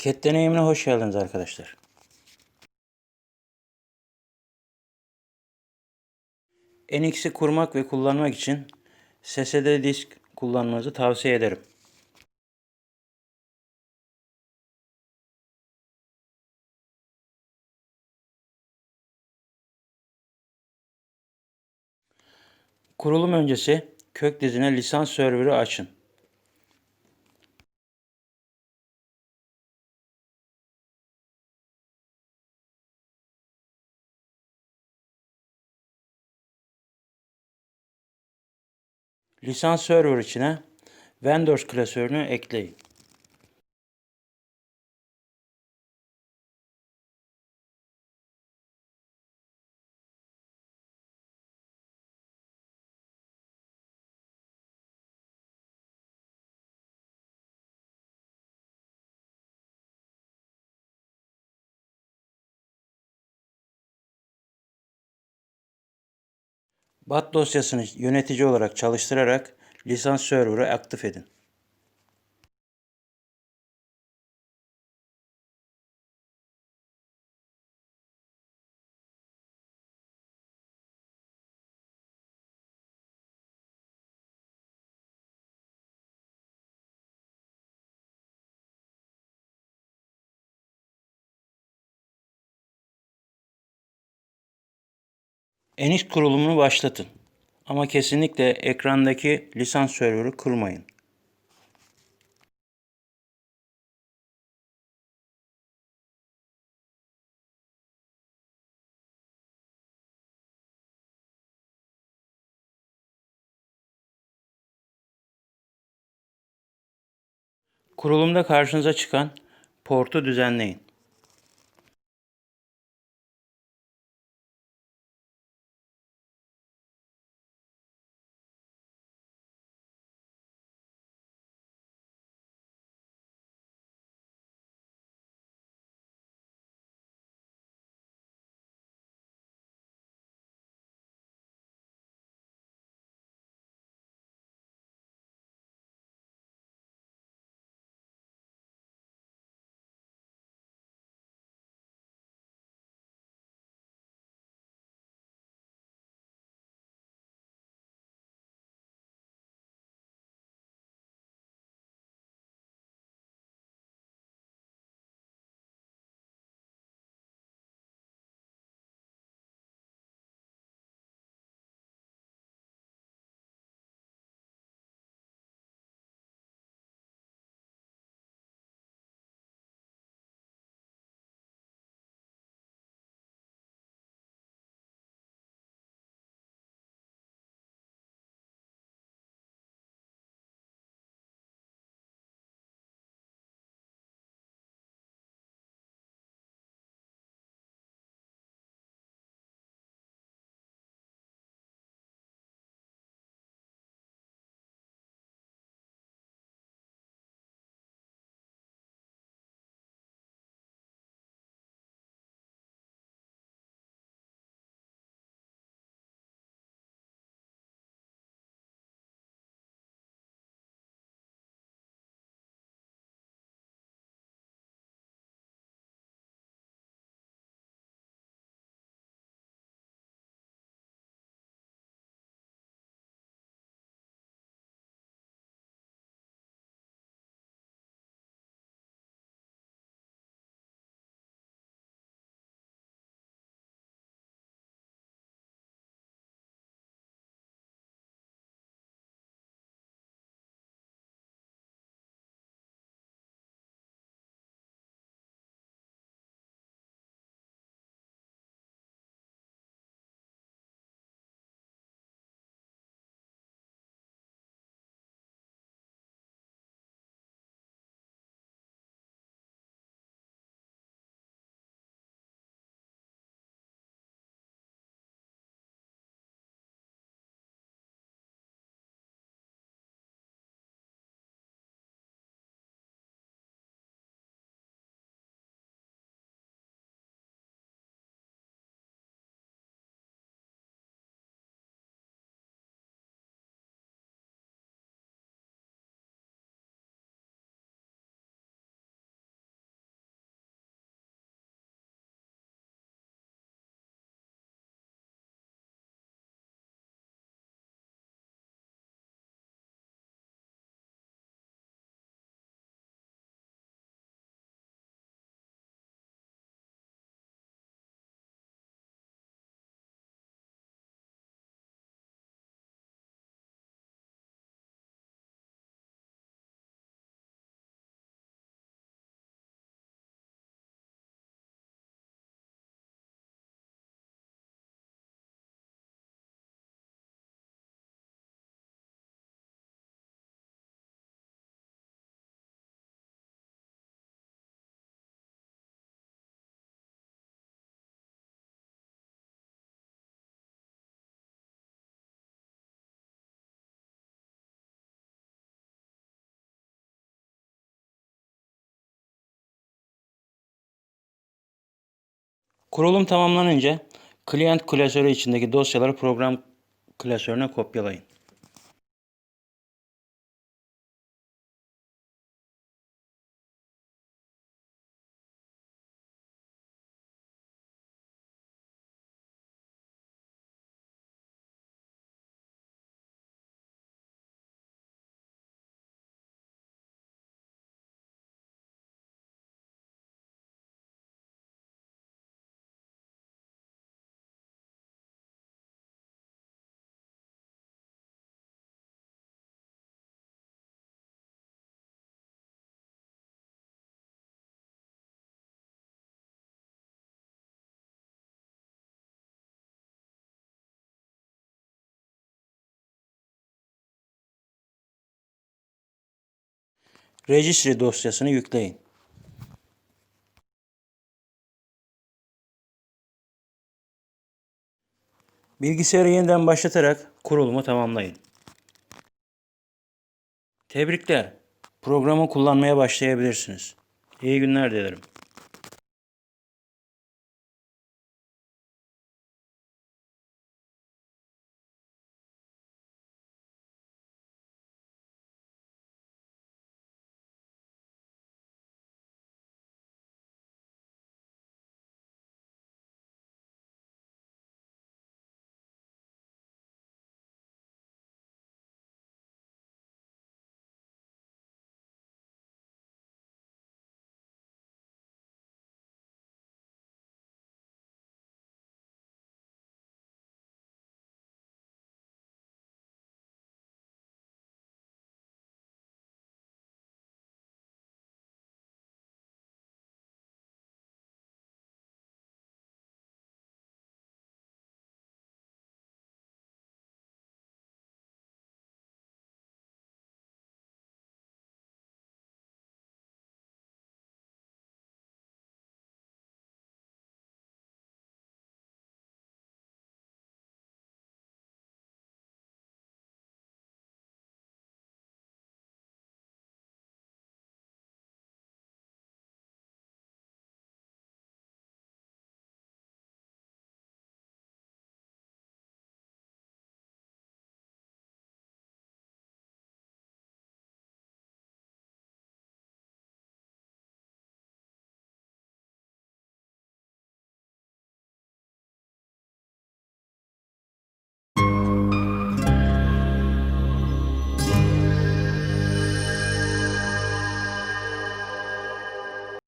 Cat deneyimine hoş geldiniz arkadaşlar. NX'i kurmak ve kullanmak için SSD disk kullanmanızı tavsiye ederim. Kurulum öncesi kök dizine lisans server'ı açın. Lisans server içine Vendors klasörünü ekleyin. BAT dosyasını yönetici olarak çalıştırarak lisans server'ı aktif edin. NX kurulumunu başlatın. Ama kesinlikle ekrandaki lisans server'ı kurmayın. Kurulumda karşınıza çıkan portu düzenleyin. Kurulum tamamlanınca klient klasörü içindeki dosyaları program klasörüne kopyalayın. Registry dosyasını yükleyin. Bilgisayarı yeniden başlatarak kurulumu tamamlayın. Tebrikler. Programı kullanmaya başlayabilirsiniz. İyi günler dilerim.